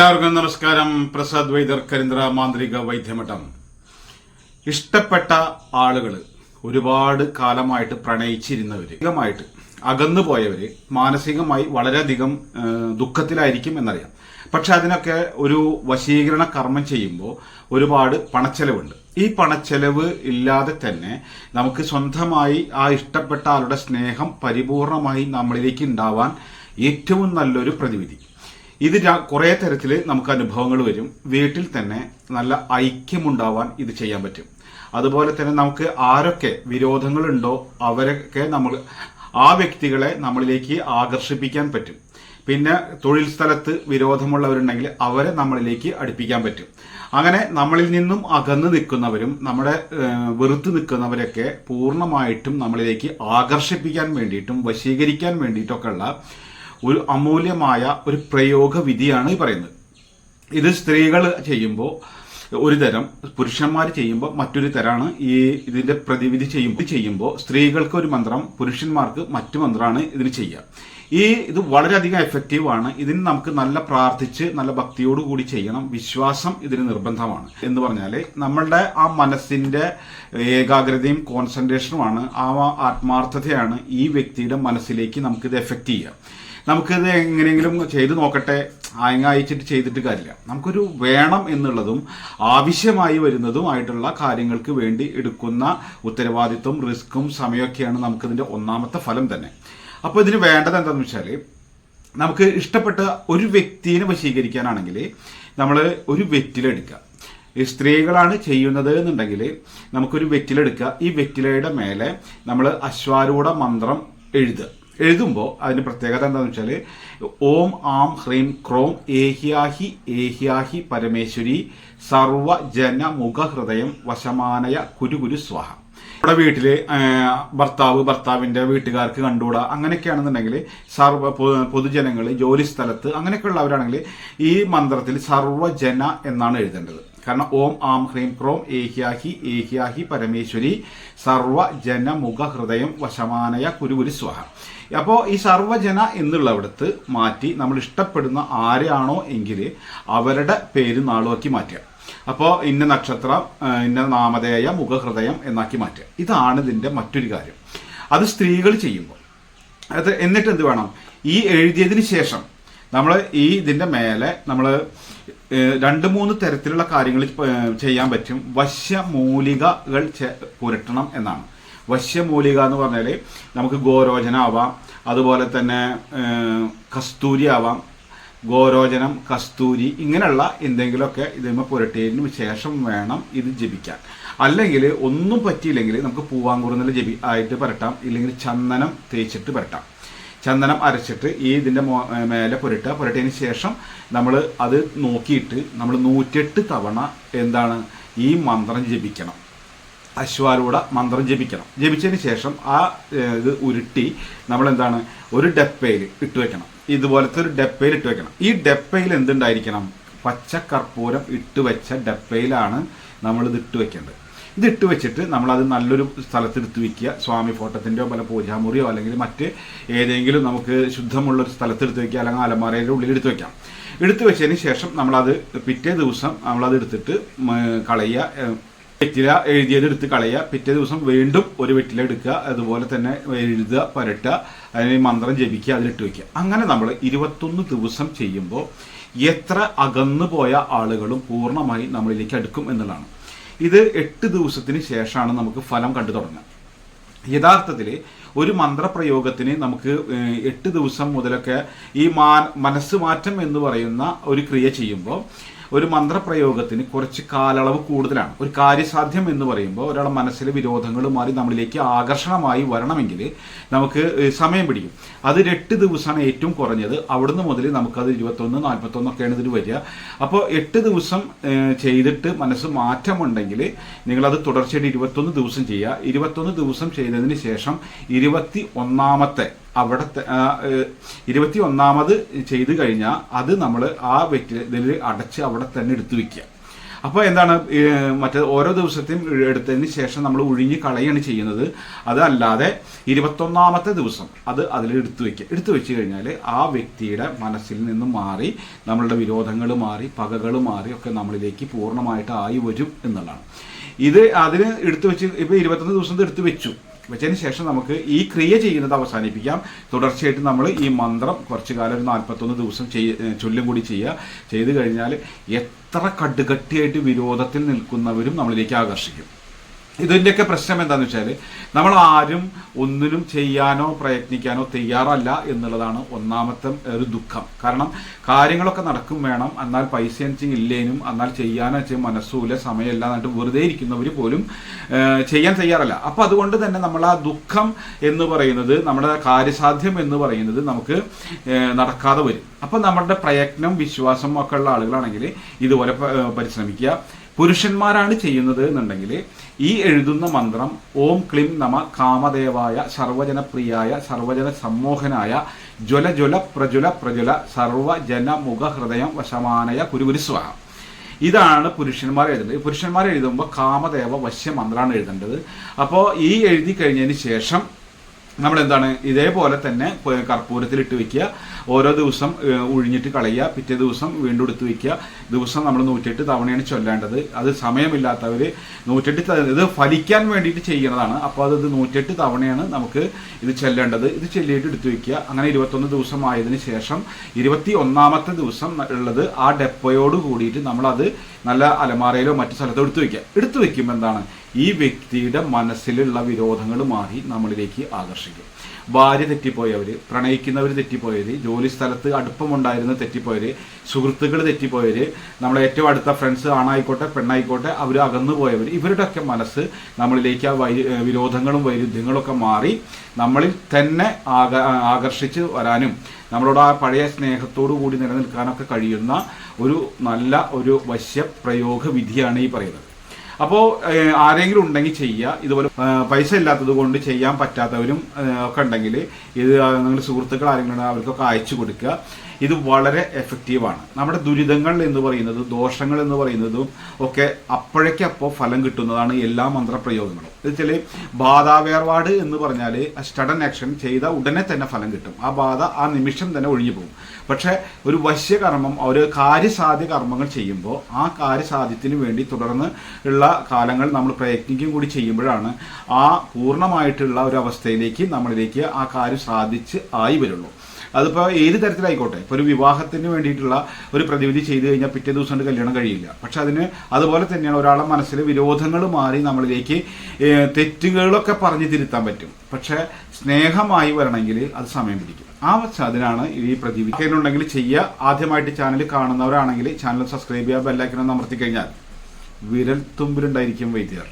എല്ലാവർക്കും നമസ്കാരം. പ്രസാദ് വൈദ്യർ കരിന്ദ്ര മാന്ത്രിക വൈദ്യമഠം. ഇഷ്ടപ്പെട്ട ആളുകൾ ഒരുപാട് കാലമായിട്ട് പ്രണയിച്ചിരുന്നവര് അധികമായിട്ട് അകന്നു പോയവര് മാനസികമായി വളരെയധികം ദുഃഖത്തിലായിരിക്കും എന്നറിയാം. പക്ഷെ അതിനൊക്കെ ഒരു വശീകരണ കർമ്മം ചെയ്യുമ്പോൾ ഒരുപാട് പണച്ചെലവുണ്ട്. ഈ പണച്ചെലവ് ഇല്ലാതെ തന്നെ നമുക്ക് സ്വന്തമായി ആ ഇഷ്ടപ്പെട്ട ആളുടെ സ്നേഹം പരിപൂർണമായി നമ്മളിലേക്ക് ഉണ്ടാവാൻ ഏറ്റവും നല്ലൊരു പ്രതിവിധി. ഇത് കുറെ തരത്തിൽ നമുക്ക് അനുഭവങ്ങൾ വരും. വീട്ടിൽ തന്നെ നല്ല ഐക്യമുണ്ടാവാൻ ഇത് ചെയ്യാൻ പറ്റും. അതുപോലെ തന്നെ നമുക്ക് ആരൊക്കെ വിരോധങ്ങളുണ്ടോ അവരൊക്കെ നമ്മൾ ആ വ്യക്തികളെ നമ്മളിലേക്ക് ആകർഷിപ്പിക്കാൻ പറ്റും. പിന്നെ തൊഴിൽ സ്ഥലത്ത് വിരോധമുള്ളവരുണ്ടെങ്കിൽ അവരെ നമ്മളിലേക്ക് അടുപ്പിക്കാൻ പറ്റും. അങ്ങനെ നമ്മളിൽ നിന്നും അകന്നു നിൽക്കുന്നവരും നമ്മുടെ വെറുത്ത് നിൽക്കുന്നവരൊക്കെ പൂർണമായിട്ടും നമ്മളിലേക്ക് ആകർഷിപ്പിക്കാൻ വേണ്ടിയിട്ടും വശീകരിക്കാൻ വേണ്ടിയിട്ടൊക്കെ ഉള്ള ഒരു അമൂല്യമായ ഒരു പ്രയോഗ വിധിയാണ് ഈ പറയുന്നത്. ഇത് സ്ത്രീകൾ ചെയ്യുമ്പോൾ ഒരു തരം പുരുഷന്മാർ ചെയ്യുമ്പോൾ മറ്റൊരു തരമാണ് ഈ ഇതിന്റെ പ്രതിവിധി ചെയ്യുമ്പോൾ ചെയ്യുമ്പോൾ സ്ത്രീകൾക്ക് ഒരു മന്ത്രം പുരുഷന്മാർക്ക് മറ്റു മന്ത്രമാണ് ഇതിന് ചെയ്യുക ഈ ഇത് വളരെയധികം എഫക്റ്റീവ് ആണ്. ഇതിന് നമുക്ക് നല്ല പ്രാർത്ഥിച്ച് നല്ല ഭക്തിയോട് കൂടി ചെയ്യണം. വിശ്വാസം ഇതിന് നിർബന്ധമാണ്. എന്ന് പറഞ്ഞാൽ നമ്മളുടെ ആ മനസ്സിന്റെ ഏകാഗ്രതയും കോൺസെൻട്രേഷനുമാണ് ആ ആത്മാർത്ഥതയാണ് ഈ വ്യക്തിയുടെ മനസ്സിലേക്ക് നമുക്കിത് എഫക്റ്റ് ചെയ്യുക നമുക്കിത് എങ്ങനെയെങ്കിലും ചെയ്ത് നോക്കട്ടെ. ആയങ്ങ അയച്ചിട്ട് ചെയ്തിട്ട് കാര്യമില്ല. നമുക്കൊരു വേണം എന്നുള്ളതും ആവശ്യമായി വരുന്നതുമായിട്ടുള്ള കാര്യങ്ങൾക്ക് വേണ്ടി എടുക്കുന്ന ഉത്തരവാദിത്വം റിസ്ക്കും സമയമൊക്കെയാണ് നമുക്കിതിന്റെ ഒന്നാമത്തെ ഫലം തന്നെ. അപ്പോൾ ഇതിന് വേണ്ടത് എന്താണെന്ന് വെച്ചാൽ നമുക്ക് ഇഷ്ടപ്പെട്ട ഒരു വ്യക്തിയെ വശീകരിക്കാനാണെങ്കിൽ നമ്മൾ ഒരു വെറ്റിലെടുക്കുക. ഈ സ്ത്രീകളാണ് ചെയ്യുന്നത് എന്നുണ്ടെങ്കിൽ നമുക്കൊരു വെറ്റിലെടുക്കുക. ഈ വെറ്റിലയുടെ മേലെ നമ്മൾ അശ്വാരൂഢ മന്ത്രം എഴുതുക. എഴുതുമ്പോൾ അതിന്റെ പ്രത്യേകത എന്താണെന്ന് വെച്ചാൽ ഓം ആം ഹ്രീം ക്രോം ഏഹ്യാഹി ഏഹ്യാഹി പരമേശ്വരി സർവ ജന മുഖ ഹൃദയം വശമാനയ കുരു കുരു സ്വാഹ. നമ്മുടെ വീട്ടിൽ ഭർത്താവ് ഭർത്താവിന്റെ വീട്ടുകാർക്ക് കണ്ടുകൂടാ. അങ്ങനെയൊക്കെയാണെന്നുണ്ടെങ്കിൽ സർവ പൊതുജനങ്ങൾ ജോലി സ്ഥലത്ത് അങ്ങനെയൊക്കെ ഉള്ളവരാണെങ്കിൽ ഈ മന്ത്രത്തിൽ സർവജന എന്നാണ് എഴുതേണ്ടത്. കാരണം ഓം ആം ഹ്രീം ക്രോം ഏഹ്യാഹി ഏഹ്യാഹി പരമേശ്വരി സർവ ജന മുഖ ഹൃദയം വശമാനയ കുരുകുരു സ്വാഹ. അപ്പോൾ ഈ സർവജന എന്നുള്ളവിടത്ത് മാറ്റി നമ്മൾ ഇഷ്ടപ്പെടുന്ന ആരാണോ എങ്കിൽ അവരുടെ പേര് നാളുമാക്കി മാറ്റുക. അപ്പോൾ ഇന്ന നക്ഷത്രം ഇന്ന നാമധേയ മുഖഹൃദയം എന്നാക്കി മാറ്റുക. ഇതാണ് ഇതിന്റെ മറ്റൊരു കാര്യം. അത് സ്ത്രീകൾ ചെയ്യുമ്പോൾ. അത് എന്നിട്ട് എന്ത് വേണം? ഈ എഴുതിയതിന് ശേഷം. നമ്മൾ ഈ ഇതിന്റെ മേലെ നമ്മൾ രണ്ട് മൂന്ന് തരത്തിലുള്ള കാര്യങ്ങൾ ചെയ്യാൻ പറ്റും. വശ്യമൂലികകൾ പുരട്ടണം എന്നാണ്. വശ്യമൂലിക എന്ന് പറഞ്ഞാൽ നമുക്ക് ഗോരോചന ആവാം അതുപോലെ തന്നെ കസ്തൂരി ആവാം ഗോരോചനം കസ്തൂരി ഇങ്ങനെയുള്ള എന്തെങ്കിലുമൊക്കെ ഇതിന്മേൽ പുരട്ടിയതിന് ശേഷം വേണം ഇത് ജപിക്കാൻ. അല്ലെങ്കിൽ ഒന്നും പറ്റിയില്ലെങ്കിൽ നമുക്ക് പൂവാങ്കുറുന്നിൽ ജപി ആയിട്ട് പുരട്ടാം. ഇല്ലെങ്കിൽ ചന്ദനം തേച്ചിട്ട് പുരട്ടാം. ചന്ദനം അരച്ചിട്ട് ഈ ഇതിന്റെ മേലെ പുരട്ടുക. പുരട്ടിയതിന് ശേഷം നമ്മൾ അത് നോക്കിയിട്ട് നമ്മൾ നൂറ്റെട്ട് തവണ എന്താണ് ഈ മന്ത്രം ജപിക്കണം. അശ്വാരൂഢ മന്ത്രം ജപിക്കണം. ജപിച്ചതിന് ശേഷം ആ ഇത് ഉരുട്ടി നമ്മൾ എന്താണ് ഒരു ഡപ്പയിൽ ഇട്ട് വെക്കണം. ഇതുപോലത്തെ ഒരു ഡപ്പയിൽ ഇട്ട് വെക്കണം. ഈ ഡപ്പയിൽ എന്തുണ്ടായിരിക്കണം? പച്ചക്കർപ്പൂരം ഇട്ട് വെച്ച ഡപ്പയിലാണ് നമ്മളിത് ഇട്ട് വെക്കേണ്ടത്. ഇത് ഇട്ട് വെച്ചിട്ട് നമ്മളത് നല്ലൊരു സ്ഥലത്ത് എടുത്ത് വെക്കുക. സ്വാമി ഫോട്ടത്തിന്റെയോ പല പൂജാമുറിയോ അല്ലെങ്കിൽ മറ്റ് ഏതെങ്കിലും നമുക്ക് ശുദ്ധമുള്ള ഒരു സ്ഥലത്ത് എടുത്ത് വെക്കുക അല്ലെങ്കിൽ അലമാരയുടെ ഉള്ളിൽ എടുത്ത് വെക്കാം. എടുത്തു വെച്ചതിന് ശേഷം നമ്മളത് പിറ്റേ ദിവസം നമ്മളത് എടുത്തിട്ട് കളയുക. വെറ്റില എഴുതിയത് എടുത്ത് കളയുക. പിറ്റേ ദിവസം വീണ്ടും ഒരു വെറ്റില എടുക്കുക. അതുപോലെ തന്നെ എഴുതുക പരട്ടുക. അതിന് മന്ത്രം ജപിക്കുക അതിലിട്ട് വയ്ക്കുക അങ്ങനെ നമ്മൾ ഇരുപത്തൊന്ന് ദിവസം ചെയ്യുമ്പോൾ എത്ര അകന്നു പോയ ആളുകളും പൂർണമായി നമ്മളിലേക്ക് അടുക്കും എന്നുള്ളതാണ്. ഇത് എട്ട് ദിവസത്തിന് ശേഷമാണ് നമുക്ക് ഫലം കണ്ടു തുടങ്ങുക യഥാർത്ഥത്തിൽ ഒരു മന്ത്രപ്രയോഗത്തിന് നമുക്ക് എട്ട് ദിവസം മുതലൊക്കെ ഈ മാ മനസ്സ് മാറ്റം എന്ന് പറയുന്ന ഒരു ക്രിയ ചെയ്യുമ്പോൾ ഒരു മന്ത്രപ്രയോഗത്തിന് കുറച്ച് കാലയളവ് കൂടുതലാണ്. ഒരു കാര്യസാധ്യം എന്ന് പറയുമ്പോൾ ഒരാളുടെ മനസ്സിലെ വിരോധങ്ങൾ മാറി നമ്മളിലേക്ക് ആകർഷണമായി വരണമെങ്കിൽ നമുക്ക് സമയം പിടിക്കും. അത് എട്ട് ദിവസമാണ് ഏറ്റവും കുറഞ്ഞത്. അവിടുന്ന് മുതൽ നമുക്കത് ഇരുപത്തൊന്ന് നാൽപ്പത്തൊന്നൊക്കെയാണ് ഇതിൽ വരിക. അപ്പോൾ എട്ട് ദിവസം ചെയ്തിട്ട് മനസ്സ് മാറ്റമുണ്ടെങ്കിൽ നിങ്ങളത് തുടർച്ചയായിട്ട് ഇരുപത്തൊന്ന് ദിവസം ചെയ്യുക. ഇരുപത്തൊന്ന് ദിവസം ചെയ്തതിന് ശേഷം ഇരുപത്തി ഒന്നാമത്തെ അവിടെ ഇരുപത്തി ഒന്നാമത് ചെയ്ത് കഴിഞ്ഞാൽ അത് നമ്മൾ ആ വെറ്റിൽ അടച്ച് അവിടെ തന്നെ എടുത്തു വെക്കുക. അപ്പോൾ എന്താണ് മറ്റേ ഓരോ ദിവസത്തെയും എടുത്തതിന് ശേഷം നമ്മൾ ഒഴിഞ്ഞ് കളയാണ് ചെയ്യുന്നത്. അതല്ലാതെ ഇരുപത്തൊന്നാമത്തെ ദിവസം അത് അതിൽ എടുത്തു വയ്ക്കുക എടുത്തു വെച്ച് കഴിഞ്ഞാൽ ആ വ്യക്തിയുടെ മനസ്സിൽ നിന്ന് മാറി നമ്മളുടെ വിരോധങ്ങൾ മാറി പകകൾ മാറി ഒക്കെ നമ്മളിലേക്ക് പൂർണമായിട്ട് ആയി വരും എന്നുള്ളതാണ്. ഇത് അതിന് എടുത്തു വെച്ച് ഇപ്പോൾ ഇരുപത്തൊന്ന് ദിവസം എടുത്തു വെച്ചു. വെച്ചതിന് ശേഷം നമുക്ക് ഈ ക്രിയ ചെയ്യുന്നത് അവസാനിപ്പിക്കാം. തുടർച്ചയായിട്ട് നമ്മൾ ഈ മന്ത്രം കുറച്ചു കാലം ഒരു നാൽപ്പത്തൊന്ന് ദിവസം ചെയ്യ ചൊല്ലും കൂടി ചെയ്യുക. ചെയ്തു കഴിഞ്ഞാൽ എത്ര കടുകട്ടിയായിട്ട് വിരോധത്തിൽ നിൽക്കുന്നവരും നമ്മളിലേക്ക് ആകർഷിക്കും. ഇതിന്റെയൊക്കെ പ്രശ്നം എന്താണെന്ന് വെച്ചാൽ നമ്മൾ ആരും ഒന്നിനും ചെയ്യാനോ പ്രയത്നിക്കാനോ തയ്യാറല്ല എന്നുള്ളതാണ് ഒന്നാമത്തെ ഒരു ദുഃഖം. കാരണം കാര്യങ്ങളൊക്കെ നടക്കും വേണം എന്നാൽ പൈസ ഇല്ലേനും എന്നാൽ ചെയ്യാനോ ചെയ്യും മനസ്സുമില്ല സമയമില്ല എന്നിട്ട് വെറുതെ ഇരിക്കുന്നവർ പോലും ചെയ്യാൻ തയ്യാറല്ല. അപ്പം അതുകൊണ്ട് തന്നെ നമ്മൾ ആ ദുഃഖം എന്ന് പറയുന്നത് നമ്മുടെ കാര്യസാധ്യം എന്ന് പറയുന്നത് നമുക്ക് നടക്കാതെ വരും. അപ്പം നമ്മുടെ പ്രയത്നം വിശ്വാസം ഒക്കെ ഉള്ള ആളുകളാണെങ്കിൽ ഇതുപോലെ പരിശ്രമിക്കുക. പുരുഷന്മാരാണ് ചെയ്യുന്നത് എന്നുണ്ടെങ്കിൽ ഈ എഴുതുന്ന മന്ത്രം ഓം ക്ലിം നമ കാമദേവായ സർവജനപ്രിയായ സർവജന സമ്മോഹനായ ജ്വല ജ്വല പ്രജ്വല പ്രജ്വല സർവജന മുഖ ഹൃദയം വശമാനയ കുരുകുരുസ്വാഹ ഇതാണ് പുരുഷന്മാർ എഴുതേണ്ടത് ഈ പുരുഷന്മാർ എഴുതുമ്പോൾ കാമദേവ വശ്യ മന്ത്രമാണ് എഴുതേണ്ടത്. അപ്പോൾ ഈ എഴുതി കഴിഞ്ഞതിന് ശേഷം നമ്മൾ എന്താണ് ഇതേപോലെ തന്നെ കർപ്പൂരത്തിൽ ഇട്ട് വെക്കുക. ഓരോ ദിവസം ഒഴിഞ്ഞിട്ട് കളയുക പിറ്റേ ദിവസം വീണ്ടും എടുത്ത് വയ്ക്കുക ദിവസം നമ്മൾ നൂറ്റെട്ട് തവണയാണ് ചൊല്ലേണ്ടത്. അത് സമയമില്ലാത്തവർ നൂറ്റെട്ട് ഇത് ഫലിക്കാൻ വേണ്ടിയിട്ട് ചെയ്യുന്നതാണ് അപ്പോൾ അത് നൂറ്റെട്ട് തവണയാണ് നമുക്ക് ഇത് ചെല്ലേണ്ടത്. ഇത് ചെല്ലിയിട്ട് എടുത്തു വയ്ക്കുക അങ്ങനെ ഇരുപത്തൊന്ന് ദിവസം ആയതിനു ശേഷം ഇരുപത്തി ഒന്നാമത്തെ ദിവസം ഉള്ളത് ആ ഡെപ്പോയോട് കൂടിയിട്ട് നമ്മളത് നല്ല അലമാരയിലോ മറ്റു സ്ഥലത്തോ എടുത്തു വയ്ക്കുക എടുത്തു വയ്ക്കുമ്പോൾ എന്താണ്? ഈ വ്യക്തിയുടെ മനസ്സിലുള്ള വിരോധങ്ങൾ മാറി നമ്മളിലേക്ക് ആകർഷിക്കും. ഭാര്യ തെറ്റിപ്പോയവർ പ്രണയിക്കുന്നവർ തെറ്റിപ്പോയവർ ജോലി സ്ഥലത്ത് അടുപ്പമുണ്ടായിരുന്ന തെറ്റിപ്പോയവർ സുഹൃത്തുക്കൾ തെറ്റിപ്പോയവർ നമ്മളെ ഏറ്റവും അടുത്ത ഫ്രണ്ട്സ് ആണായിക്കോട്ടെ പെണ്ണായിക്കോട്ടെ അവർ അകന്നു പോയവർ ഇവരുടെയൊക്കെ മനസ്സ് നമ്മളിലേക്ക് ആ വൈ വിരോധങ്ങളും വൈരുദ്ധ്യങ്ങളൊക്കെ മാറി നമ്മളിൽ തന്നെ ആക ആകർഷിച്ച് വരാനും നമ്മളോട് ആ പഴയ സ്നേഹത്തോടു കൂടി നിലനിൽക്കാനൊക്കെ കഴിയുന്ന ഒരു നല്ല ഒരു വശ്യ പ്രയോഗ വിധിയാണ് ഈ പറയുന്നത്. അപ്പോൾ ആരെങ്കിലും ഉണ്ടെങ്കിൽ ചെയ്യുക ഇതുപോലെ പൈസ ഇല്ലാത്തത് കൊണ്ട് ചെയ്യാൻ പറ്റാത്തവരും ഒക്കെ ഉണ്ടെങ്കിൽ ഇത് നിങ്ങളുടെ സുഹൃത്തുക്കൾ ആരെങ്കിലും അവർക്കൊക്കെ അയച്ചു കൊടുക്കുക. ഇത് വളരെ എഫക്റ്റീവാണ് നമ്മുടെ ദുരിതങ്ങൾ എന്ന് പറയുന്നത് ദോഷങ്ങൾ എന്ന് പറയുന്നതും ഒക്കെ അപ്പോഴേക്കപ്പോൾ ഫലം കിട്ടുന്നതാണ് എല്ലാ മന്ത്രപ്രയോഗങ്ങളും. എന്ന് വെച്ചാൽ ബാധാവേർപാട് എന്ന് പറഞ്ഞാൽ സ്റ്റഡൻ ആക്ഷൻ ചെയ്ത ഉടനെ തന്നെ ഫലം കിട്ടും. ആ ബാധ ആ നിമിഷം തന്നെ ഒഴിഞ്ഞു പോകും. പക്ഷേ ഒരു വശ്യകർമ്മം ഒരു കാര്യസാധ്യ കർമ്മങ്ങൾ ചെയ്യുമ്പോൾ ആ കാര്യസാധ്യത്തിന് വേണ്ടി തുടർന്ന് ഉള്ള കാലങ്ങൾ നമ്മൾ പ്രയത്നിക്കുകയും കൂടി ചെയ്യുമ്പോഴാണ് ആ പൂർണമായിട്ടുള്ള ഒരു അവസ്ഥയിലേക്ക് നമ്മളിലേക്ക് ആ കാര്യം സാധിച്ച് ആയി വരുള്ളൂ. അതിപ്പോൾ ഏത് തരത്തിലായിക്കോട്ടെ? ഇപ്പോൾ ഒരു വിവാഹത്തിന് വേണ്ടിയിട്ടുള്ള ഒരു പ്രതിവിധി ചെയ്തു കഴിഞ്ഞാൽ പിറ്റേ ദിവസം കൊണ്ട് കല്യാണം കഴിയില്ല. പക്ഷെ അതിന് അതുപോലെ തന്നെയാണ് ഒരാളെ മനസ്സിൽ വിരോധങ്ങൾ മാറി നമ്മളിലേക്ക് തെറ്റുകളൊക്കെ പറഞ്ഞു തിരുത്താൻ പറ്റും. പക്ഷെ സ്നേഹമായി വരണമെങ്കിൽ അത് സമയം പിടിക്കും. ആ അതിനാണ് ഈ പ്രതിവിധി. ഉണ്ടെങ്കിൽ ചെയ്യുക ആദ്യമായിട്ട് ചാനൽ കാണുന്നവരാണെങ്കിൽ ചാനൽ സബ്സ്ക്രൈബ് ചെയ്യുക ബെല്ലൈക്കൺ അമർത്തി കഴിഞ്ഞാൽ വിരൽ തുമ്പിലുണ്ടായിരിക്കും വൈദ്യർ.